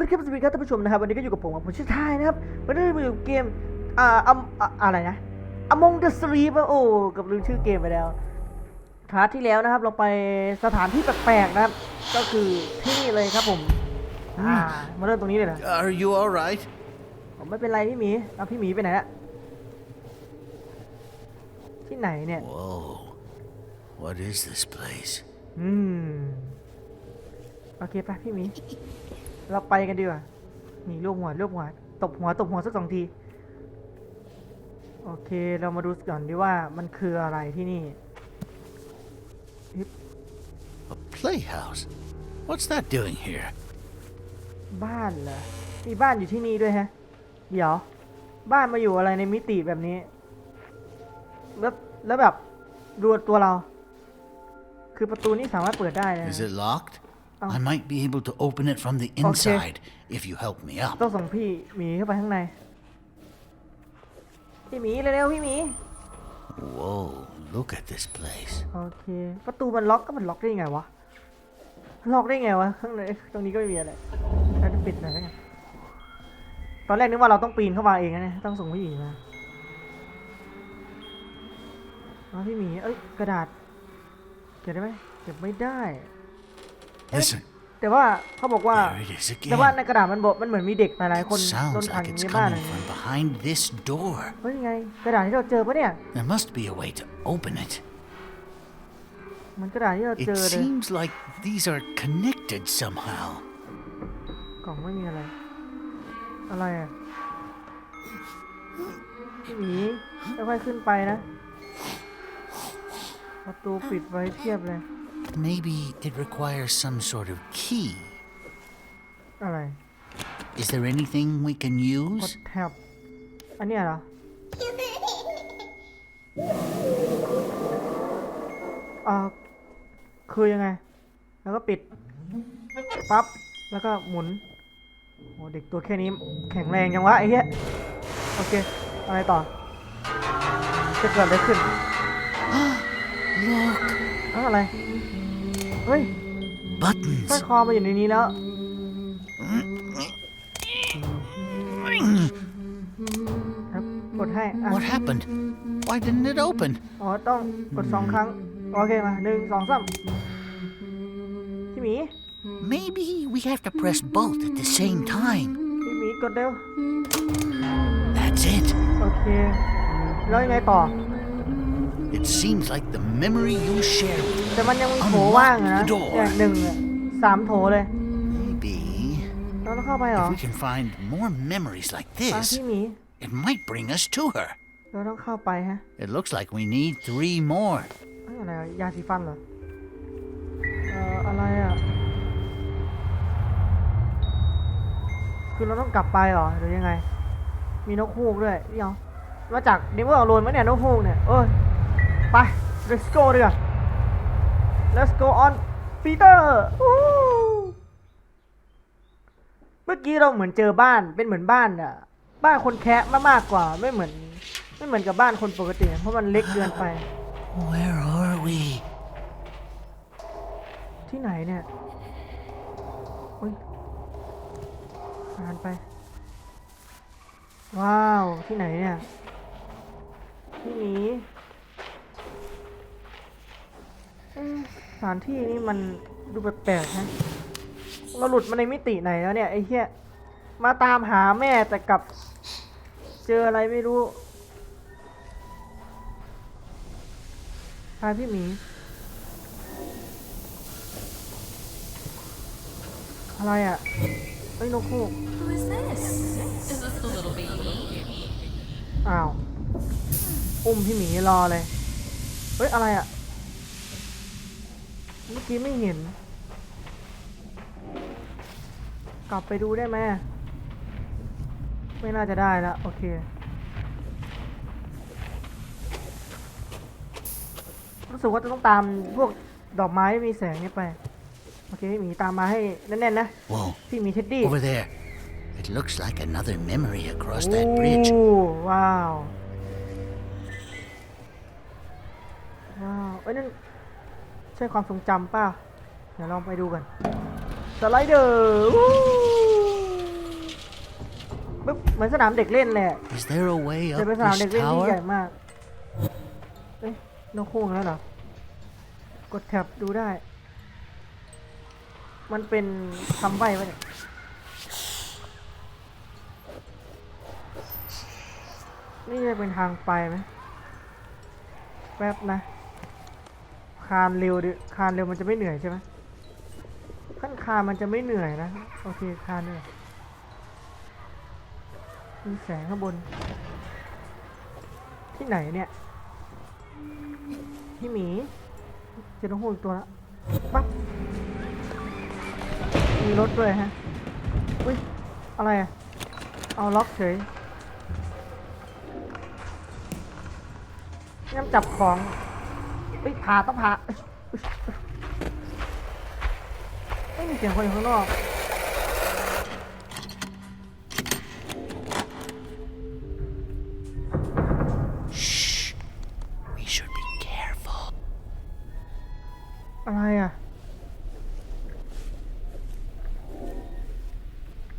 ละครับสวัสดีครับท่านผู้ชมนะครับวันนี้ก็อยู่กับผมกับผมชื่อทายนะครับวันนี้มาอยู่เกมอ่าอัมอ่าอะไรนะ Among the Sleep อะโอ้เกับลืมชื่อเกมไปแล้วพาร์ทที่แล้วนะครับ เราไปสถานที่แปลกๆนะครับ ก็คือที่นี่เลยครับผมอ่ามาเริ่มตรงนี้เลยนะ Are you all right? ผมไม่เป็นไรพี่หมีเอาพี่หมีไปไหนละที่ไหนเนี่ย Whoa. What is this place? อืมโอเคไปพี่หมี เราไปกันดีกว่าหมีลูกหัวลูกหัวตบหัวตบหัวสักสองที โอเคเรามาดูก่อนดีว่ามันคืออะไรที่นี่ A playhouse? What's that doing here? บ้านเหรอมีบ้านอยู่ที่นี่ด้วยฮะ เดี๋ยว บ้านมาอยู่อะไรในมิติแบบนี้ แล้วแล้วแบบดูตัวเรา คือประตูนี้สามารถเปิดได้นะ Is it locked? Oh. I might be able to open it from the inside if you help me up. ต้องส่งพี่หมีเข้าไปข้างใน พี่หมีเร็วๆพี่หมี Whoa, look at this place. โอเค ประตูมันล็อกก็มันล็อกได้ยังไงวะ ล็อกได้ไงวะข้างในตรงนี้ก็ไม่มีอะไรเราจะปิดหน่อยแล้วกันตอนแรกนึกว่าเราต้องปีนเข้ามาเองนะเนี่ยต้องส่งพี่หมีมาเอาพี่หมี เอ้ยกระดาษ เก็บได้ไหมเก็บไม่ได้ Listen, แต่ว่าเขาบอกว่า there it is แต่ว่า again. ในกระดาษมันบอกมันเหมือนมีเด็กหลายๆคน It โดน sounds ขัง like อยู่ it's ในบ้านอะไร coming เงี้ย from behind this door. เฮ้ยไง กระดาษที่เราเจอปะเนี่ย There must be a way to open it. มันกระดาษที่เรา It เจอเลย seems like these are connected somehow. กล่องไม่มีอะไร อะไรอะพี่หมีค่อยๆขึ้นไปนะ ประตูปิดไว้เทียบเลย Maybe it requires some sort of key. อะไร Is there anything we can กด use? แท็บอันเนี้ยเหรออ่าคือยังไง แล้วก็ปิดปั๊บแล้วก็หมุนโอ้เด็กตัวแค่นี้แข็งแรงยังวะไอ้เหี้ยโอเคอะไรต่อจะเกิดอะไรขึ้น Look, อ้าวอะไร เฮ้ยสร้อย buttons. คอมาอยู่ในนี้แล้ว ครับกดให้อะ What happened? Why didn't it open? อ๋อต้องกดสองครั้ง โอเคมาหนึ่งสองสามพี่หมี Maybe we have to press both at the same time. พี่หมีกดเร็ว That's it. โอเค แล้วยังไงต่อ It seems like the memory you shared with แต่มันยังมีโถว่างอะนะ Unlock the door อย่างหนึ่งอะสามโถเลย Maybe เราต้องเข้าไปเหรอ if we can find more memories like อะ this, พี่หมี it might bring us to her. เราต้องเข้าไปฮะ It looks like we need three more. เอ้ยอะไรอะยาสีฟันเหรอ เอ่อ อะไรอะ คือเราต้องกลับไปเหรอ หรือยังไง มีนกฮูกด้วยเดี๋ยวมาจากนิเวอร์โรนไหมเนี่ยนกฮูกเนี่ย เอ้ย ไป let's go ดีกว่า let's go on Peter อู้เมื่อกี้เราเหมือนเจอบ้านเป็นเหมือนบ้านอะบ้านคนแคะมากๆกว่าไม่เหมือน ไม่เหมือนกับบ้านคนปกติ เพราะมันเล็กเกินไป Where are we? ที่ไหนเนี่ยอุ้ยผ่านไป ว้าว ที่ไหนเนี่ย ที่นี้เอ๊ะ สถานที่นี่มันดูแปลกๆนะเราหลุดมาในมิติไหนแล้วเนี่ยไอ้เหี้ยมาตามหาแม่แต่กลับ เจออะไรไม่รู้พาพี่หมีอะไรอะเฮ้ยนกฮูก Who is this? Is this the little baby? อ้าว อุ้มพี่หมีรอเลย เฮ้ย อะไรอะ เมื่อกี้ไม่เห็น กลับไปดูได้ไหมไม่น่าจะได้แล้วโอเครู้สึกว่าจะต้องตามพวกดอกไม้ที่มีแสงนี่ไป โอเคพี่หมีตามมาให้แน่นๆนะ Whoa, พี่หมีเท็ดดี้ over there. It looks like another memory across that bridge. โอ้ว้าว ว้าว เอ้ยนั่นใช่ความทรงจำป่ะ เดี๋ยวลองไปดูกันสไลเดอร์วู้ปึ๊บเหมือนสนามเด็กเล่นเลยอะ Is there a way จะ up เป็นสนาม this เด็กเล่นที่ใหญ่ tower? มาก เอ๊ะนกฮูกแล้วเหรอ กดแท็บดูได้ มันเป็นคำใบ้ปะเนี่ย นี่จะเป็นทางไปไหม แป๊บนะ คานเร็วดิคานเร็วมันจะไม่เหนื่อยใช่ไหมขั้นคานมันจะไม่เหนื่อยนะ โอเคคานเหนื่อยมีแสงข้างบน ที่ไหนเนี่ยพี่หมีเจอน้องหูอีกตัวละปั๊บมีรถด้วยฮะอุ้ยอะไรอะเอาล็อกเฉยงั้นจับของ เฮ้ยผ่าต้องผ่าเอ้ยไม่มีเสียงคนอยู่ข้างนอก Shh. We should be careful. อะไรอะ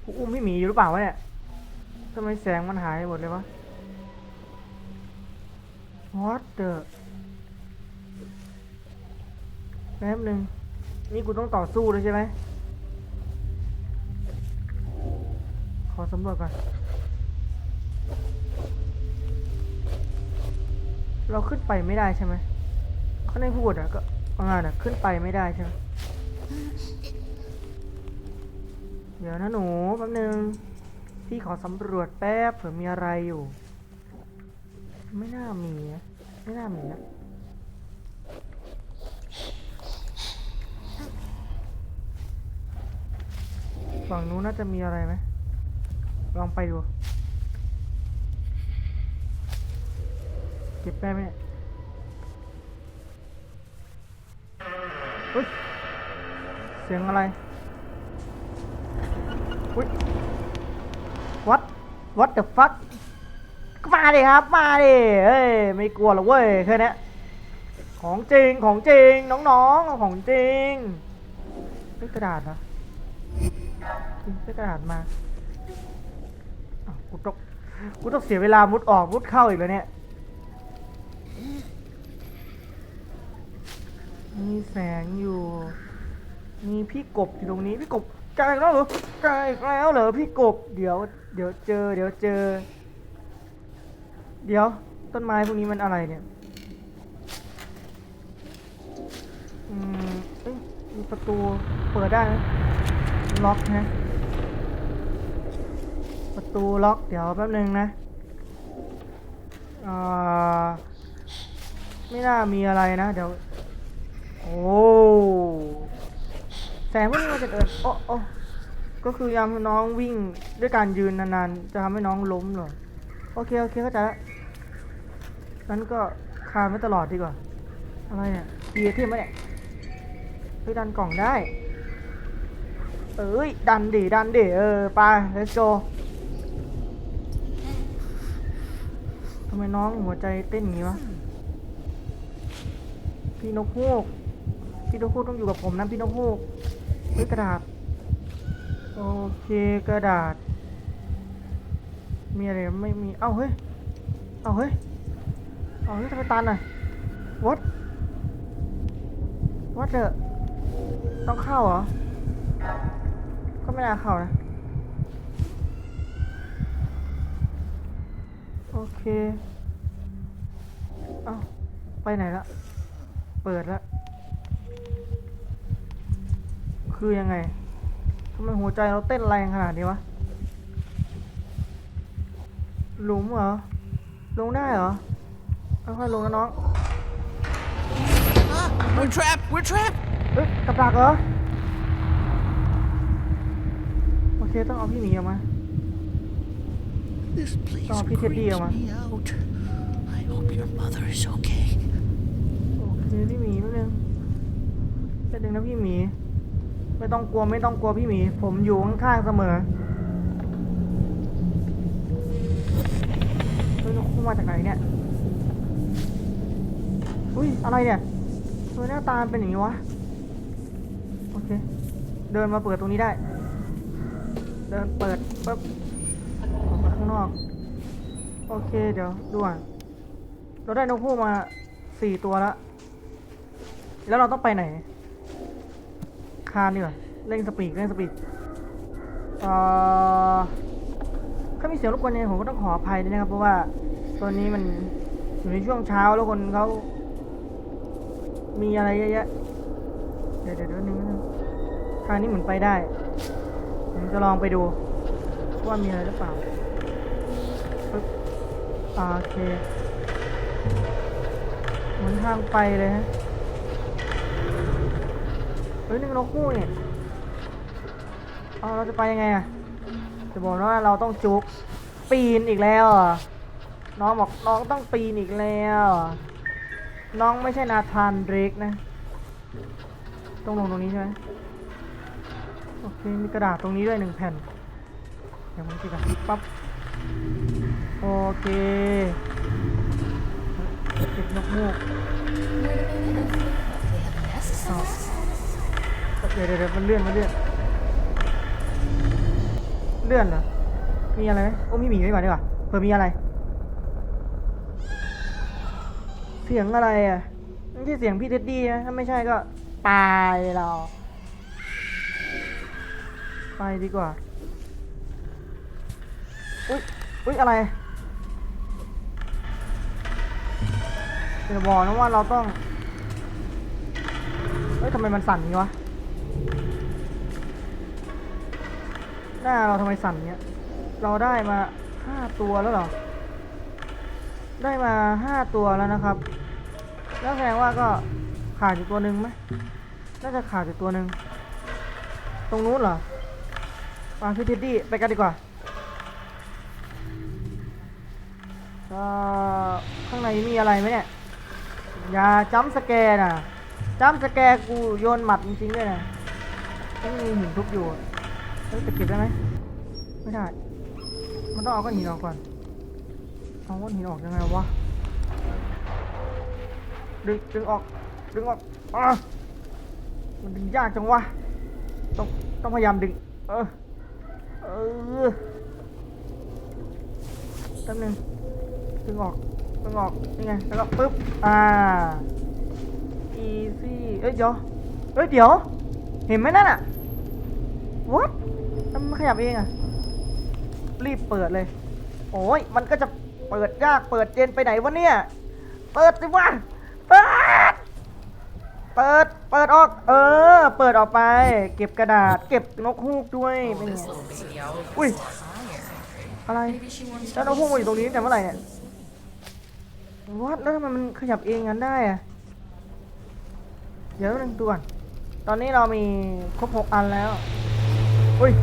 กูอุ้มพี่หมีอยู่หรือเปล่าวะเนี่ยทำไมแสงมันหายหมดเลยวะ What the ป๊บหนึ่งนี่กูต้องต่อสู้เลยใช่ไหมขอสำรวจก่อน เราขึ้นไปไม่ได้ใช่ไหมเขาได้พูดอะก็เอางานอะขึ้นไปไม่ได้ใช่ไหมเดี๋ยวนะหนูแป๊บนึงพี่ขอสำรวจแป๊บเผื่อมีอะไรอยู่ ไม่น่ามีนะไม่น่ามีนะ ฝั่งนู้นน่าจะมีอะไรไหมลองไปดู เก็บได้ไหมเนี่ยเฮ้ย เสียงอะไรอุ้ย what what the fuck มาดิครับ มาดิเฮ้ย ไม่กลัวหรอกเว้ยแค่เนี้ยของจริง ของจริง น้องๆ ของจริงนี่กระดาษเหรอจริง ได้กระดาษมาอ้าวกูต้องกูต้องเสียเวลามุดออกมุดเข้าอีกแล้วเนี่ย มีแสงอยู่ มีพี่กบอยู่ตรงนี้พี่กบไกลแล้วเหรอไกลแล้วเหรอพี่กบ เดี๋ยว เดี๋ยวเจอ เดี๋ยวเจอ เดี๋ยวต้นไม้พวกนี้มันอะไรเนี่ยอืมเอ้ยมีประตูเปิดได้ไหมล็อกนะประ ตูล็อกเดี๋ยวแป๊บนึงนะอ่าไม่น่ามีอะไรนะ เดี๋ยว โอ้แสงพวกนี้มันจะเดินโอ้โอ้ก็คือยามน้องวิ่งด้วยการยืนนานๆ จะทำให้น้องล้มเหรอโอเค โอเคเข้าใจละนั้นก็คานไว้ตลอดดีกว่า อะไรเนี่ยเกียร์ที่ไหมเนี่ยเฮ้ยดันกล่องได้ เอ้ย ดันดิดันดิเออไป let's go ำไมน้องหัวใจเต้นอย่างนี้วะ พี่นกฮูก พี่นกฮูกต้องอยู่กับผมนะพี่นกฮูกเฮ้ยกระดาษ โอเคกระดาษ มีอะไรไม่มี เอ้าเฮ้ย เอ้าเฮ้ย เอ้าเฮ้ยทำไมตันอะ what what the ต้องเข้าเหรอ ก็ไม่น่าเข้านะ โอ เค เอ้าไปไหนละ เปิดแล้วคือยังไงทำไมหัวใจเราเต้นแรงขนาดนี้วะ หลุมเหรอ ลงได้เหรอ ค่อยๆลงนะน้อง Ah, we're trapped. We're trapped. เอ้ยกับดักเหรอ โอเค ต้องเอาพี่หมีออกมา This place Oh, Peter creeps Deal, man. me out. I hope your mother is okay. โอเคพี่หมีแป๊บนึงแป๊บนึงนะพี่หมี ไม่ต้องกลัวไม่ต้องกลัวพี่หมี ผมอยู่ข้างๆเสมอเฮ้ยนกคู่มาจากไหนเนี่ย อุ้ยอะไรเนี่ยเฮ้ยหน้าตามันเป็นอย่างนี้วะ โอเค เดินมาเปิดตรงนี้ได้ เดินเปิดปั๊บโอเคข้าง นอก โอเคเดี๋ยวดูก่อนเราได้นกฮูกมาสี่ตัวแล้ว แล้วเราต้องไปไหน คานดีกว่าเร่งสปีดเร่งสปีดเอ่อถ้ามีเสียงรบกวนยังไงผมก็ต้องขออภัยด้วยนะครับ เพราะว่าตอนนี้มันอยู่ในช่วงเช้าแล้วคนเขามีอะไรเยอะแยะเดี๋ยวเดี๋ยวเดี๋ยนึงทางนี้เหมือนไปได้ผมจะลองไปดูว่ามีอะไรหรือเปล่า โอเคเหมือนทางไปเลยฮะ เฮ้ยนี่นกคู่นี่เอาเราจะไปยังไงอะจะบอกว่าเราต้องจุกปีนอีกแล้วน้องบอกน้องต้องปีนอีกแล้ว น้องไม่ใช่นาธานเดรกนะ ต้องลงตรงนี้ใช่ไหมโอเคมีกระดาษตรงนี้ด้วยหนึ่งแผ่นเดี๋ยวมันติดกันปั๊บ โอเคเก็บนกมูกเดี๋ยวเดี๋ยวเดี๋ยวมันเลื่อนมันเลื่อน เลื่อนเหรอ มีอะไรไหมโอ้มีหมีไว้ก่อนดีกว่าเผื่อมีอะไร เสียงอะไรอะไม่ใช่เสียงพี่เท็ดดี้นะถ้าไม่ใช่ก็ตายเรา ไปดีกว่า อุ๊ยอุ๊ยอะไร เดี๋ยวบอกนะว่าเราต้อง เฮ้ยทำไมมันสั่นงี้วะ หน้าเราทำไมสั่นเงี้ย เราได้มาห้าตัวแล้วเหรอ ได้มาห้าตัวแล้วนะครับ แล้วแสดงว่าก็ขาดอยู่ตัวหนึ่งไหมน่าจะขาดอยู่ตัวหนึ่ง ตรงนู้นเหรอวางที่ทิดดี้ไปกันดีกว่าก็ข้างในมีอะไรไหมเนี่ย อย่าจัมป์สแกน่ะจัมป์สแกร์กูโยนหมัดจริงๆด้วยนะไม่มีหินทุบอยู่เฮ้ยจะเก็บได้ไหมไม่ได้ มันต้องเอาก้อนหินออกก่อน เอาก้อนหินออกยังไงวะ ดึงดึงออก ดึงออกอมันดึงยากจังวะ ต้องต้องพยายามดึง เออ เออแป๊บนึงดึงออก ดึงออกนี่ไงแล้วก็ปึ๊บ อ่า easy เอ้ยเดี๋ยว เอ้ยเดี๋ยว เห็นไหมนั่นอะ what ทำไมมันขยับเองอะรีบเปิดเลย โอ้ย มันก็จะเปิดยาก เปิดเย็นไปไหนวะเนี่ย เปิดสิวะ เปิด เปิด เปิดออก เออ เปิดออกไป เก็บกระดาษ เก็บนกฮูกด้วย เป็นไง This little baby always อุ้ย tired. อะไร Maybe she wants แล้วนกฮูกมาอยู่ตรงนี้ตั้งแต่เมื่อไหร่เนี่ย what แล้วทำไมมันขยับเองงั้นได้อะเดี๋ยวนึงดูก่อนตอนนี้เรามีครบหกอันแล้ว อุ้ย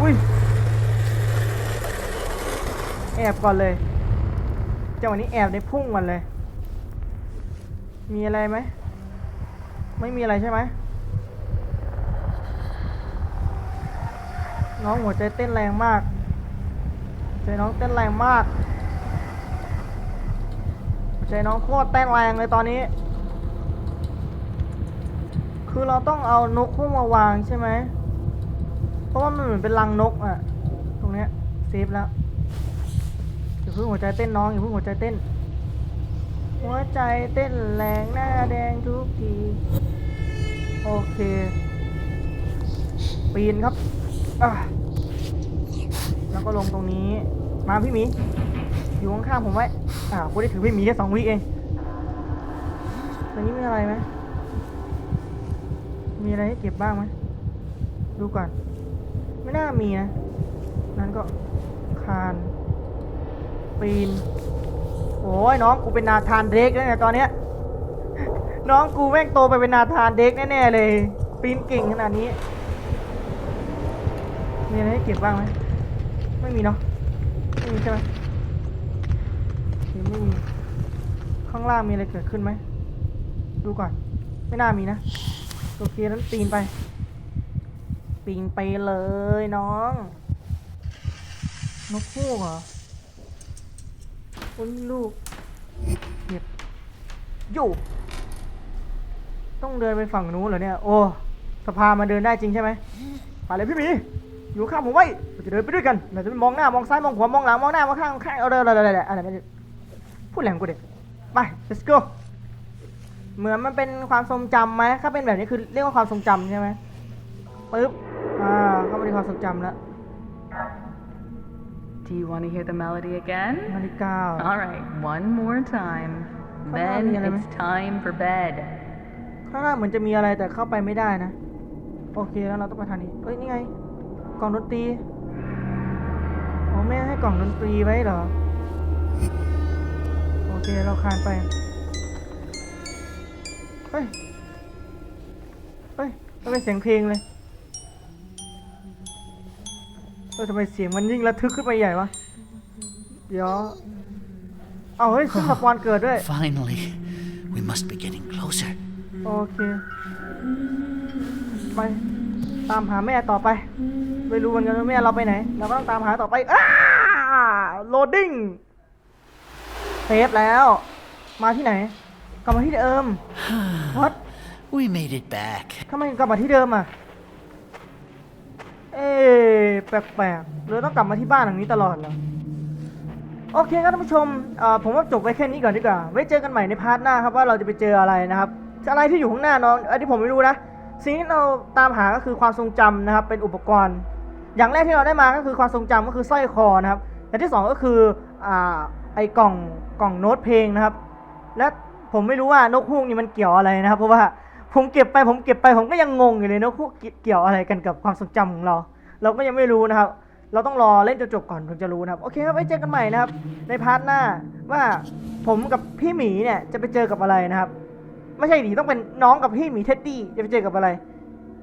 อุ้ย แอบก่อนเลยจังหวะนี้แอบในพุ่งมันเลย มีอะไรไหม ไม่มีอะไรใช่ไหม น้องหัวใจเต้นแรงมาก ใจน้องเต้นแรงมาก ใจน้องโคตรเต้นแรงเลยตอนนี้ คือเราต้องเอานกพุ่งมาวางใช่ไหม เพราะว่ามันเหมือนเป็นรังนกอะตรงเนี้ยเซฟแล้วอย่าเพิ่งหัวใจเต้นน้องอย่าเพิ่งหัวใจเต้น หัวใจเต้นแรงหน้าแดงทุกที โอเค ปีนครับ แล้วก็ลงตรงนี้ มาพี่หมี อยู่ข้างๆผมไว้อ่ากูได้ถือพี่มีแค่สองวิเองตรงนี้มีอะไรไหมมีอะไรให้เก็บบ้างไหมดูก่อน ไม่น่ามีนะ นั้นก็คาน ปีน โอ้ยน้องกูเป็นนาธานเด็กแล้วเนี่ยตอนเนี้ย น้องกูแม่งโตไปเป็นนาธานเด็กแน่ๆเลย ปีนเก่งขนาดนี้ มีอะไรให้เก็บบ้างไหม ไม่มีเนาะ ไม่มีใช่ไหม โอเคไม่มี ข้างล่างมีอะไรเกิดขึ้นไหม ดูก่อน ไม่น่ามีนะ โอเคนั้นปีนไป ปีนไปเลยน้อง นกฮูกเหรอโอ้ยลูกเก็บอยู่ ต้องเดินไปฝั่งนู้นเหรอเนี่ย โอ้สะพามาเดินได้จริงใช่ไหมไปเลยพี่หมีอยู่ข้างผมไว้เราจะเดินไปด้วยกัน เราจะไม่มองหน้ามองซ้ายมองขวามองหลังมองหน้ามองข้างข้างเอาเดินอะไรอะไรอะไรไม่ พูดแหลงกูเด็กไป let's go เหมือนมันเป็นความทรงจำไหมถ้าเป็นแบบนี้คือเรียกว่าความทรงจำใช่ไหมปึ๊บ อ่า เข้ามาในความทรงจำแล้ว Do you want to hear the melody again? นาฬิกา All right, one more time. Come Then on, Yana. it's time for bed. ข้างหน้าเหมือนจะมีอะไรแต่เข้าไปไม่ได้นะ โอเคแล้วเราต้องไปทางนี้เอ้ยนี่ไง กล่องดนตรีโอ้แม่ให้กล่องดนตรีไว้เหรอโอ เคเราคานไปเฮ้ยเฮ้ยมันเป็นเสียงเพลงเลยเออทำไมเสียงมันยิ่งระทึกขึ้นไปใหญ่วะ เดี๋ยว เอาเฮ้ยซึ่งละครเกิดด้วย Finally. We must be getting closer. โอเค ไป ตามหาแม่ต่อไป ไม่รู้เหมือนกันว่าแม่เราไปไหน เราก็ต้องตามหาต่อไปอ้าโหลดดิ้ง เซฟแล้ว มาที่ไหน กลับมาที่เดิมวัด We made it back. ทำไมกลับมาที่เดิมอะ เอ๊ะแปลกๆเราต้องกลับมาที่บ้านหลังนี้ตลอดเหรอโอเคครับท่านผู้ชมเอ่อผมว่าจบไว้แค่นี้ก่อนดีกว่า ไว้เจอกันใหม่ในพาร์ทหน้าครับว่าเราจะไปเจออะไรนะครับ อะไรที่อยู่ข้างหน้าน้อง อันนี้ผมไม่รู้นะ สิ่งที่เราตามหาก็คือความทรงจำนะครับ เป็นอุปกรณ์ อย่างแรกที่เราได้มาก็คือความทรงจำก็คือสร้อยคอนะครับอย่างที่สองก็คือ อ่า ไอ้กล่อง กล่องโน้ตเพลงนะครับ และผมไม่รู้ว่านกฮูกนี่มันเกี่ยวอะไรนะครับ เพราะว่าผมเก็บไปผมเก็บไปผมก็ยังงงอยู่เลยนกฮูกเกี่ยวอะไรกันกับความทรงจำของเรา เราก็ยังไม่รู้นะครับ เราต้องรอเล่นจนจบก่อนถึงจะรู้นะครับ โอเคครับไว้เจอกันใหม่นะครับ ในพาร์ทหน้าว่าผมกับพี่หมีเนี่ยจะไปเจอกับอะไรนะครับ ไม่ใช่ดิต้องเป็นน้องกับพี่หมีเท็ดดี้จะไปเจอกับอะไร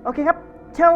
โอเคครับเชล